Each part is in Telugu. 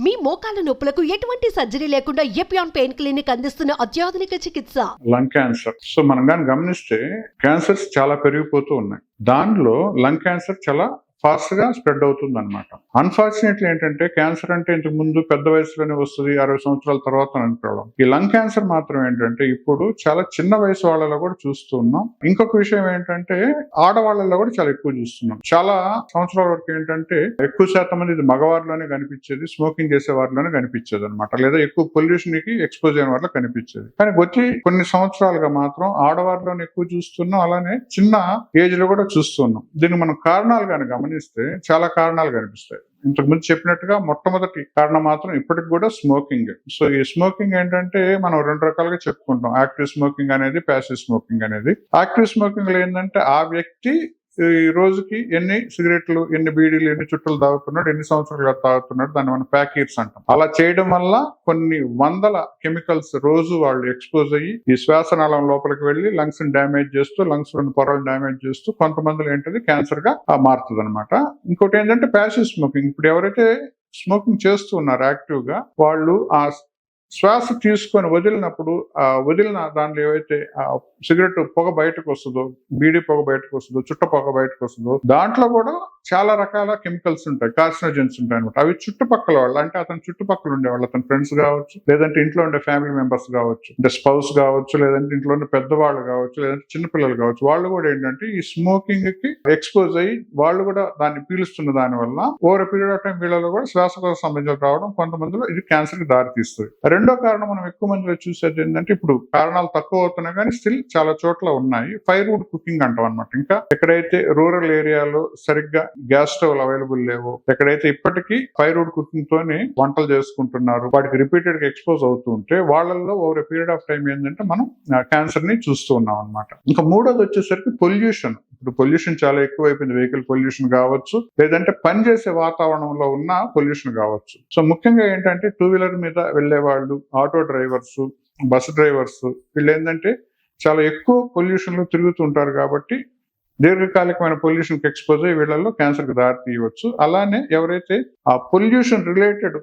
మీ మోకాల నొప్పులకు ఎటువంటి సర్జరీ లేకుండా ఎపియాన్ పెయిన్ క్లినిక్ అందిస్తున్న అత్యాధునిక చికిత్స? లంగ్ క్యాన్సర్ సో మనం కానీ గమనిస్తే క్యాన్సర్స్ చాలా పెరిగిపోతూ ఉన్నాయి. దానిలో లంగ్ క్యాన్సర్ చాలా ఫాస్ట్గా స్ప్రెడ్ అవుతుంది అనమాట అన్ఫార్చునేట్లీ ఏంటంటే క్యాన్సర్ అంటే ఇంతకు ముందు పెద్ద వయసులోనే వస్తుంది అరవై సంవత్సరాల తర్వాత అనుకోవడం ఈ లంగ్ క్యాన్సర్ మాత్రం ఏంటంటే ఇప్పుడు చాలా చిన్న వయసు వాళ్ళలో కూడా చూస్తున్నాం ఇంకొక విషయం ఏంటంటే ఆడవాళ్ళలో కూడా చాలా ఎక్కువ చూస్తున్నాం. చాలా సంవత్సరాల వరకు ఏంటంటే ఎక్కువ శాతం మంది ఇది మగవారిలోనే కనిపించేది స్మోకింగ్ చేసే వారిలోనే కనిపించేది అనమాట లేదా ఎక్కువ పొల్యూషన్కి ఎక్స్పోజ్ అయిన వాళ్ళు కనిపించేది. కానీ వచ్చి కొన్ని సంవత్సరాలుగా మాత్రం ఆడవారిలోనే ఎక్కువ చూస్తున్నాం అలానే చిన్న ఏజ్లో కూడా చూస్తున్నాం. దీనికి మనం కారణాలు కానీ గమనిస్తే చాలా కారణాలు కనిపిస్తాయి. ఇంతకు ముందు చెప్పినట్టుగా మొట్టమొదటి కారణం మాత్రం ఇప్పటికి కూడా స్మోకింగ్. సో ఈ స్మోకింగ్ ఏంటంటే మనం రెండు రకాలుగా చెప్పుకుంటాం. యాక్టివ్ స్మోకింగ్ అనేది ప్యాసివ్ స్మోకింగ్ అనేది. యాక్టివ్ స్మోకింగ్లో ఏంటంటే ఆ వ్యక్తి ఈ రోజుకి ఎన్ని సిగరెట్లు ఎన్ని బీడీలు ఎన్ని చుట్టలు తాగుతున్నాడు ఎన్ని సంవత్సరాలుగా తాగుతున్నాడు దాన్ని మనం ప్యాకీర్స్ అంటాం. అలా చేయడం వల్ల కొన్ని వందల కెమికల్స్ రోజు వాళ్ళు ఎక్స్పోజ్ అయ్యి ఈ శ్వాసనాళం లోపలికి వెళ్ళి లంగ్స్ని డ్యామేజ్ చేస్తూ లంగ్స్లోని పొరలు డ్యామేజ్ చేస్తూ కొంతమందిలో ఏంటది? క్యాన్సర్గా మారుతుంది అనమాట ఇంకోటి ఏంటంటే ప్యాసివ్ స్మోకింగ్. ఇప్పుడు ఎవరైతే స్మోకింగ్ చేస్తూ ఉన్నారు యాక్టివ్గా వాళ్ళు ఆ శ్వాస తీసుకొని వదిలినప్పుడు ఆ వదిలిన దాంట్లో ఏవైతే ఆ సిగరెట్ పొగ బయటకు వస్తుందో బీడి పొగ బయటకు వస్తుందో చుట్ట పొగ బయటకు వస్తుందో దాంట్లో కూడా చాలా రకాల కెమికల్స్ ఉంటాయి కార్సినోజెన్స్ ఉంటాయి అనమాట అవి చుట్టుపక్కల వాళ్ళు అంటే అతని చుట్టుపక్కల ఉండేవాళ్ళు అతని ఫ్రెండ్స్ కావచ్చు లేదంటే ఇంట్లో ఉండే ఫ్యామిలీ మెంబర్స్ కావచ్చు అంటే స్పౌస్ కావచ్చు లేదంటే ఇంట్లో ఉండే పెద్దవాళ్ళు కావచ్చు లేదంటే చిన్నపిల్లలు కావచ్చు వాళ్ళు కూడా ఏంటంటే ఈ స్మోకింగ్కి ఎక్స్పోజ్ అయ్యి వాళ్ళు కూడా దాన్ని పీలుస్తున్న దాని వల్ల ఓవర్ పీరియడ్ ఆఫ్ టైం వీళ్ళలో కూడా శ్వాసకోశ సంబంధించి రావడం కొంతమందిలో ఇది క్యాన్సర్కి దారి తీస్తుంది రెండో కారణం మనం ఎక్కువ మందిలో చూసేది ఏంటంటే ఇప్పుడు కారణాలు తక్కువ అవుతున్నాయి కానీ స్టిల్ చాలా చోట్ల ఉన్నాయి. ఫైర్ వుడ్ కుకింగ్ అంటాం అనమాట ఇంకా ఎక్కడైతే రూరల్ ఏరియాలో సరిగ్గా గ్యాస్ స్టవ్ అవైలబుల్ లేవు ఎక్కడైతే ఇప్పటికీ ఫైర్ వుడ్ కుకింగ్ తోనే వంటలు చేసుకుంటున్నారు వాటికి రిపీటెడ్గా ఎక్స్పోజ్ అవుతూ ఉంటే వాళ్ళల్లో ఓవర్ పీరియడ్ ఆఫ్ టైం ఏంటంటే మనం క్యాన్సర్ని చూస్తూ ఉన్నాం అనమాట ఇంకా మూడోది వచ్చేసరికి పొల్యూషన్ ఇప్పుడు పొల్యూషన్ చాలా ఎక్కువైపోయింది. వెహికల్ పొల్యూషన్ కావచ్చు. లేదంటే పనిచేసే వాతావరణంలో ఉన్న పొల్యూషన్ కావచ్చు. సో ముఖ్యంగా ఏంటంటే టూ వీలర్ మీద వెళ్ళే వాళ్ళు ఆటో డ్రైవర్స్ బస్ డ్రైవర్స్ వీళ్ళు ఏంటంటే చాలా ఎక్కువ పొల్యూషన్లో తిరుగుతుంటారు కాబట్టి దీర్ఘకాలికమైన పొల్యూషన్కి ఎక్స్పోజ్ అయ్యి వీళ్ళల్లో క్యాన్సర్కి దారి తీయవచ్చు. అలానే ఎవరైతే ఆ పొల్యూషన్ రిలేటెడ్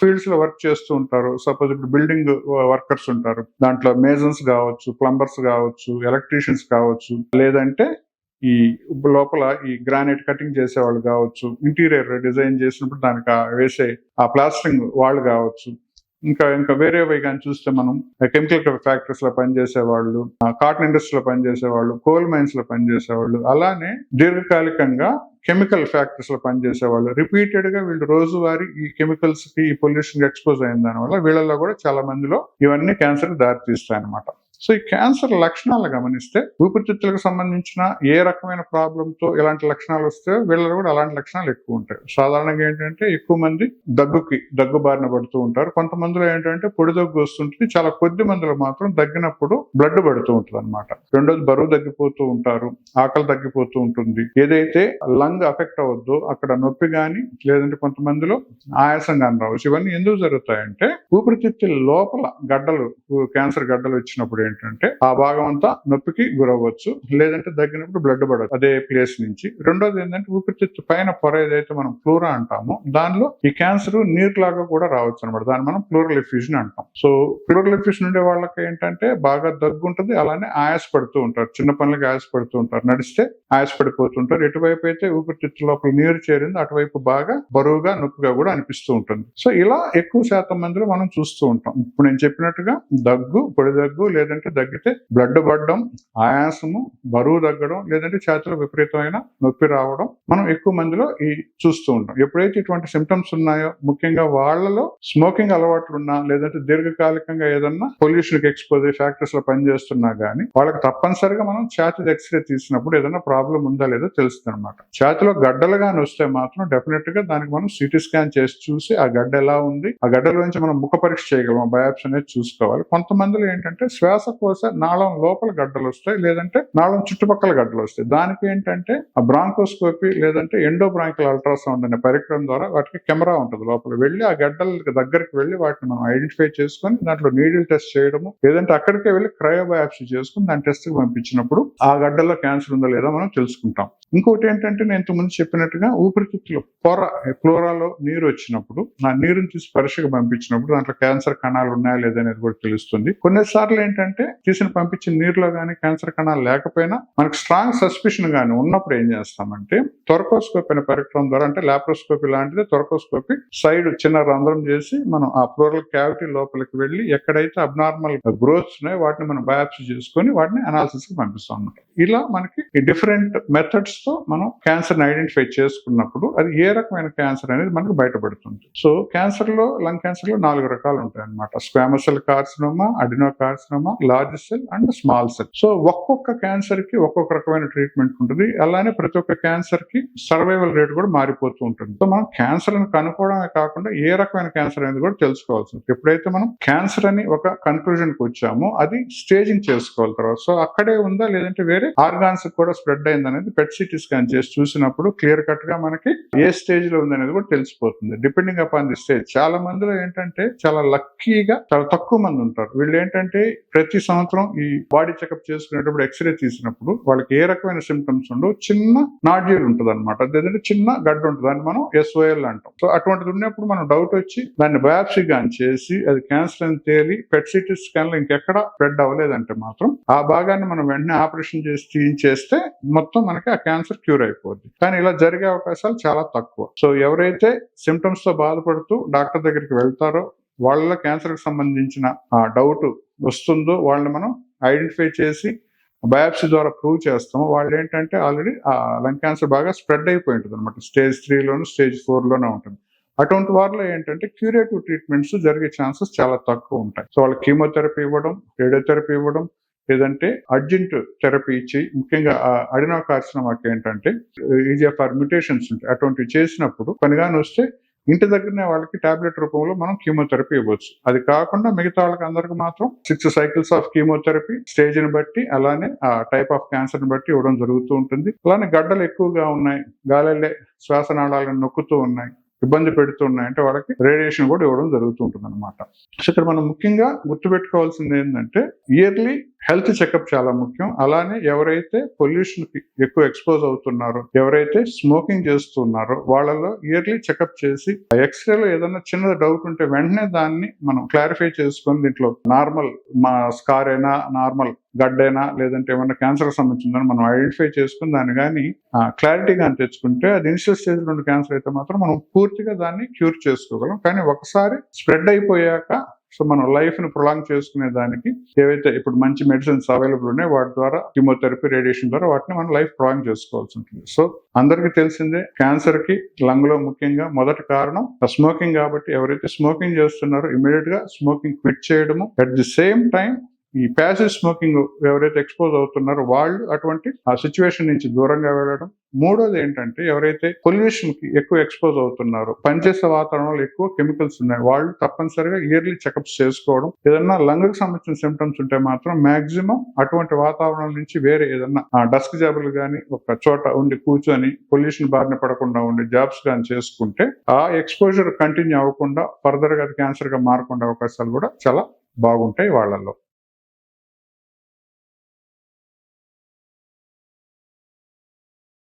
ఫీల్డ్స్లో వర్క్ చేస్తూ ఉంటారో సపోజ్ ఇప్పుడు బిల్డింగ్ వర్కర్స్ ఉంటారు. దాంట్లో మేజన్స్ కావచ్చు ప్లంబర్స్ కావచ్చు ఎలక్ట్రీషియన్స్ కావచ్చు. లేదంటే ఈ లోపల ఈ గ్రానైట్ కటింగ్ చేసే వాళ్ళు కావచ్చు ఇంటీరియర్ డిజైన్ చేసినప్పుడు దానికి వేసే ఆ ప్లాస్టరింగ్ వాళ్ళు కావచ్చు. ఇంకా ఇంకా వేరే వై కానీ చూస్తే మనం కెమికల్ ఫ్యాక్టరీస్లో పనిచేసే వాళ్ళు కాటన్ ఇండస్ట్రీలో పనిచేసే వాళ్ళు కోల్ మైన్స్లో పనిచేసే వాళ్ళు అలానే దీర్ఘకాలికంగా కెమికల్ ఫ్యాక్టరీస్లో పనిచేసే వాళ్ళు రిపీటెడ్గా వీళ్ళు రోజువారీ ఈ కెమికల్స్కి ఈ పొల్యూషన్ ఎక్స్పోజ్ అయిన దాని వల్ల వీళ్ళల్లో కూడా చాలా మందిలో ఇవన్నీ క్యాన్సర్ దారి తీస్తాయి అనమాట సో ఈ క్యాన్సర్ లక్షణాలు గమనిస్తే ఊపిరితిత్తులకు సంబంధించిన ఏ రకమైన ప్రాబ్లంతో ఇలాంటి లక్షణాలు వస్తే వీళ్ళలో కూడా అలాంటి లక్షణాలు ఎక్కువ ఉంటాయి. సాధారణంగా ఏంటంటే ఎక్కువ మంది దగ్గుకి దగ్గు బారిన పడుతూ ఉంటారు. కొంతమందిలో ఏంటంటే పొడి దగ్గు వస్తుంటుంది. చాలా కొద్ది మందిలో మాత్రం దగ్గినప్పుడు బ్లడ్ పడుతూ ఉంటుంది అనమాట రెండోది బరువు తగ్గిపోతూ ఉంటారు. ఆకలి తగ్గిపోతూ ఉంటుంది. ఏదైతే లంగ్ అఫెక్ట్ అవ్వద్దో అక్కడ నొప్పి కానీ లేదంటే కొంతమందిలో ఆయాసం కానీ రావచ్చు. ఇవన్నీ ఎందుకు జరుగుతాయంటే ఊపిరితిత్తుల లోపల గడ్డలు క్యాన్సర్ గడ్డలు వచ్చినప్పుడు ఏంటంటే ఆ భాగం అంతా నొప్పికి గురవ్వచ్చు లేదంటే దగ్గినప్పుడు బ్లడ్ పడదు అదే ప్లేస్ నుంచి. రెండోది ఏంటంటే ఊపిరితిత్తు పైన పొర ఏదైతే మనం ఫ్లోరా అంటామో దానిలో ఈ క్యాన్సర్ నీరులాగా కూడా రావచ్చు అనమాట దాన్ని మనం ఫ్లోరల్ ఎఫ్యూజన్ అంటాం. సో ఫ్లోరల్ ఎఫ్యూజన్ ఉండే వాళ్ళకి ఏంటంటే బాగా దగ్గు ఉంటుంది అలానే ఆయాస పడుతూ ఉంటారు. చిన్న పనులకి ఆయాస పడుతూ ఉంటారు. నడిస్తే ఆయాస పడిపోతుంటారు ఎటువైపు అయితే ఊపిరితిత్తు లోపల నీరు చేరింది అటువైపు బాగా బరువుగా నొప్పిగా కూడా అనిపిస్తూ ఉంటుంది. సో ఇలా ఎక్కువ శాతం మందిలో మనం చూస్తూ ఉంటాం. ఇప్పుడు నేను చెప్పినట్టుగా దగ్గు పొడి దగ్గు లేదంటే ఏంటంటే తగ్గితే బ్లడ్ పడడం ఆయాసము బరువు తగ్గడం లేదంటే చేతిలో విపరీతమైన నొప్పి రావడం మనం ఎక్కువ మందిలో ఈ చూస్తూ ఉంటాం. ఎప్పుడైతే ఇటువంటి సిమ్టమ్స్ ఉన్నాయో ముఖ్యంగా వాళ్ళలో స్మోకింగ్ అలవాట్లు ఉన్నా లేదంటే దీర్ఘకాలికంగా ఏదన్నా పొల్యూషన్కి ఎక్స్పోజ్ ఫ్యాక్టరీస్లో పనిచేస్తున్నా గానీ వాళ్ళకి తప్పనిసరిగా మనం ఛాతి ఎక్స్రే తీసినప్పుడు ఏదైనా ప్రాబ్లం ఉందా లేదో తెలుస్తుంది అనమాట ఛాతిలో గడ్డలు వస్తే మాత్రం డెఫినెట్గా దానికి మనం సిటీ స్కాన్ చేసి చూసి ఆ గడ్డ ఎలా ఉంది ఆ గడ్డల నుంచి మనం ముఖ పరీక్ష చేయగలం బయాప్స్ అనేది చూసుకోవాలి. కొంతమందిలో ఏంటంటే శ్వాస శ్వాసకోశ నాళం లోపల గడ్డలు వస్తాయి లేదంటే నాళం చుట్టుపక్కల గడ్డలు వస్తాయి. దానికి ఏంటంటే ఆ బ్రాంకోస్కోపీ లేదంటే ఎండోబ్రాంకిల్ అల్ట్రాసౌండ్ అనే పరికరం ద్వారా వాటికి కెమెరా ఉంటుంది లోపల. వెళ్ళి ఆ గడ్డల దగ్గరికి వెళ్ళి వాటిని మనం ఐడెంటిఫై చేసుకొని దాంట్లో నీడిల్ టెస్ట్ చేయడము లేదంటే అక్కడికే వెళ్ళి క్రయోబయాప్సీ చేసుకుని దాని టెస్ట్కి పంపించినప్పుడు ఆ గడ్డల్లో క్యాన్సర్ ఉందా లేదా మనం తెలుసుకుంటాం. ఇంకోటి ఏంటంటే నేను ఇంతకుముందు చెప్పినట్టుగా ఊపిరితిత్తులు పొర క్లోరాలో నీరు వచ్చినప్పుడు ఆ నీరుని తీసి పరీక్షకు పంపించినప్పుడు దాంట్లో క్యాన్సర్ కణాలు ఉన్నాయా లేదా అనేది కూడా తెలుస్తుంది. కొన్నిసార్లు ఏంటంటే తీసిన పంపించిన నీరులో కానీ క్యాన్సర్ కణాలు లేకపోయినా మనకు స్ట్రాంగ్ సస్పిషన్ కానీ ఉన్నప్పుడు ఏం చేస్తామంటే త్వరకోస్కోపీ అనే పరికరం ద్వారా అంటే లాప్రోస్కోపీ లాంటిది త్వరకోస్కోపీ సైడ్ చిన్న రంధ్రం చేసి మనం ఆ ప్లోరల్ క్యావిటీ లోపలికి వెళ్ళి ఎక్కడైతే అబ్నార్మల్ గ్రోత్స్ ఉన్నాయో వాటిని మనం బయాప్సీ చేసుకొని వాటిని అనాలిసిస్కి పంపిస్తాం అన్నమాట. ఇలా మనకి డిఫరెంట్ మెథడ్స్తో మనం క్యాన్సర్ ఐడెంటిఫై చేసుకున్నప్పుడు అది ఏ రకమైన క్యాన్సర్ అనేది మనకు బయటపడుతుంది. సో క్యాన్సర్లో లంగ్ క్యాన్సర్లో నాలుగు రకాలు ఉంటాయి అనమాట squamous cell carcinoma adenocarcinoma large cell and small cell so ఒక్కొక్క క్యాన్సర్కి ఒక్కొక్క రకమైన ట్రీట్మెంట్ ఉంటుంది. అలానే ప్రతి ఒక్క క్యాన్సర్కి సర్వైవల్ రేట్ కూడా మారిపోతూ ఉంటుంది. సో మనం క్యాన్సర్ అని కనుక్కోవడమే కాకుండా ఏ రకమైన క్యాన్సర్ అనేది కూడా తెలుసుకోవాల్సి ఉంటుంది ఎప్పుడైతే మనం క్యాన్సర్ అని ఒక కన్క్లూజన్కి వచ్చామో అది స్టేజింగ్ చేసుకోవాలి తర్వాత. సో అక్కడే ఉందా లేదంటే వేరే ఆర్గాన్స్ కూడా స్ప్రెడ్ అయింది అనేది పెట్ సిటీ స్కాన్ చేసి చూసినప్పుడు క్లియర్ కట్గా మనకి ఏ స్టేజ్లో ఉంది అనేది కూడా తెలిసిపోతుంది. డిపెండింగ్ అపాన్ ది స్టేజ్ చాలా మందిలో ఏంటంటే చాలా లక్కీగా చాలా తక్కువ మంది ఉంటారు. వీళ్ళు ఏంటంటే ప్రతి ప్రతి సంవత్సరం ఈ బాడీ చెకప్ చేసుకునేటప్పుడు ఎక్స్రే తీసినప్పుడు వాళ్ళకి ఏ రకమైన సిమ్టమ్స్ ఉండవు చిన్న నాడ్యూల్ ఉంటుంది అనమాట అదేంటంటే చిన్న గడ్డ ఉంటుంది దాన్ని మనం ఎస్ఓఎల్ అంటాం. సో అటువంటిది ఉన్నప్పుడు మనం డౌట్ వచ్చి దాన్ని బయాప్సీ గాని చేసి అది క్యాన్సర్ అని తేలి పెట్ సిటీ స్కాన్లో ఇంకెక్కడ స్ప్రెడ్ అవ్వలేదంటే మాత్రం ఆ భాగాన్ని మనం వెంటనే ఆపరేషన్ చేసి తీయించేస్తే మొత్తం మనకి ఆ క్యాన్సర్ క్యూర్ అయిపోద్ది. కానీ ఇలా జరిగే అవకాశాలు చాలా తక్కువ. సో ఎవరైతే సిమ్టమ్స్తో బాధపడుతూ డాక్టర్ దగ్గరికి వెళ్తారో వాళ్ళ క్యాన్సర్కి సంబంధించిన ఆ డౌట్ వస్తుందో వాళ్ళని మనం ఐడెంటిఫై చేసి బయాప్సీ ద్వారా ప్రూవ్ చేస్తాము. వాళ్ళు ఏంటంటే ఆల్రెడీ ఆ లంగ్ క్యాన్సర్ బాగా స్ప్రెడ్ అయిపోయి ఉంటుంది అనమాట స్టేజ్ త్రీలోను స్టేజ్ ఫోర్లోనే ఉంటుంది. అటువంటి వారిలో ఏంటంటే క్యూరేటివ్ ట్రీట్మెంట్స్ జరిగే ఛాన్సెస్ చాలా తక్కువ ఉంటాయి. సో వాళ్ళకి కీమోథెరపీ ఇవ్వడం రేడియోథెరపీ ఇవ్వడం లేదంటే అర్జెంట్ థెరపీ ఇచ్చి ముఖ్యంగా అడినో కార్సినమాకి ఏంటంటే ఈజిఎఫ్ఆర్ మ్యూటేషన్స్ ఉంటాయి. అటువంటివి చేసినప్పుడు పనిగాని వస్తే ఇంటి దగ్గరనే వాళ్ళకి టాబ్లెట్ రూపంలో మనం కీమోథెరపీ ఇవ్వచ్చు. అది కాకుండా మిగతా వాళ్ళకి అందరికి మాత్రం సిక్స్ సైకిల్స్ ఆఫ్ కీమోథెరపీ స్టేజ్ని బట్టి అలానే ఆ టైప్ ఆఫ్ క్యాన్సర్ని బట్టి ఇవ్వడం జరుగుతూ ఉంటుంది. అలానే గడ్డలు ఎక్కువగా ఉన్నాయి గాలిలే శ్వాసనాళాలను నొక్కుతూ ఉన్నాయి ఇబ్బంది పెడుతున్నాయి అంటే వాళ్ళకి రేడియేషన్ కూడా ఇవ్వడం జరుగుతూ ఉంటుంది అనమాట సో ఇక్కడ మనం ముఖ్యంగా గుర్తుపెట్టుకోవాల్సింది ఏంటంటే ఇయర్లీ హెల్త్ చెకప్ చాలా ముఖ్యం. అలానే ఎవరైతే పొల్యూషన్కి ఎక్కువ ఎక్స్పోజ్ అవుతున్నారో ఎవరైతే స్మోకింగ్ చేస్తున్నారో వాళ్ళలో ఇయర్లీ చెకప్ చేసి ఎక్స్రేలో ఏదైనా చిన్న డౌట్ ఉంటే వెంటనే దాన్ని మనం క్లారిఫై చేసుకొని దీంట్లో నార్మల్ మా స్కార్ అయినా నార్మల్ గడ్డైనా లేదంటే ఏమైనా క్యాన్సర్ సంబంధించిందని మనం ఐడెంటిఫై చేసుకుని దాన్ని కానీ క్లారిటీ కానీ తెచ్చుకుంటే అది ఇనిషియల్ స్టేజ్ నుండి క్యాన్సర్ అయితే మాత్రం మనం పూర్తిగా దాన్ని క్యూర్ చేసుకోగలం. కానీ ఒకసారి స్ప్రెడ్ అయిపోయాక సో మనం లైఫ్ని ప్రొలాంగ్ చేసుకునే దానికి ఏవైతే ఇప్పుడు మంచి మెడిసిన్స్ అవైలబుల్ ఉన్నాయో వాటి ద్వారా కిమోథెరపీ రేడియేషన్ ద్వారా వాటిని మనం లైఫ్ ప్రొలాంగ్ చేసుకోవాల్సి ఉంటుంది. సో అందరికీ తెలిసిందే క్యాన్సర్కి లంగ్లో ముఖ్యంగా మొదటి కారణం స్మోకింగ్ కాబట్టి ఎవరైతే స్మోకింగ్ చేస్తున్నారో ఇమీడియట్గా స్మోకింగ్ క్విట్ చేయడము. అట్ ది సేమ్ టైం ఈ ప్యాసివ్ స్మోకింగ్ ఎవరైతే ఎక్స్పోజ్ అవుతున్నారో వాళ్ళు అటువంటి ఆ సిచ్యువేషన్ నుంచి దూరంగా వెళ్ళడం. మూడోది ఏంటంటే ఎవరైతే పొల్యూషన్కి ఎక్కువ ఎక్స్పోజ్ అవుతున్నారో పనిచేసే వాతావరణంలో ఎక్కువ కెమికల్స్ ఉన్నాయి వాళ్ళు తప్పనిసరిగా ఇయర్లీ చెకప్స్ చేసుకోవడం. ఏదన్నా లంగ్కి సంబంధించిన సిమ్టమ్స్ ఉంటే మాత్రం మాక్సిమం అటువంటి వాతావరణం నుంచి వేరే ఏదన్నా డస్క్ జాబులు కానీ ఒక చోట ఉండి కూర్చొని పొల్యూషన్ బారిన పడకుండా ఉండి జాబ్స్ కానీ చేసుకుంటే ఆ ఎక్స్పోజర్ కంటిన్యూ అవ్వకుండా ఫర్దర్గా క్యాన్సర్గా మారకుండా అవకాశాలు కూడా చాలా బాగుంటాయి వాళ్ళల్లో.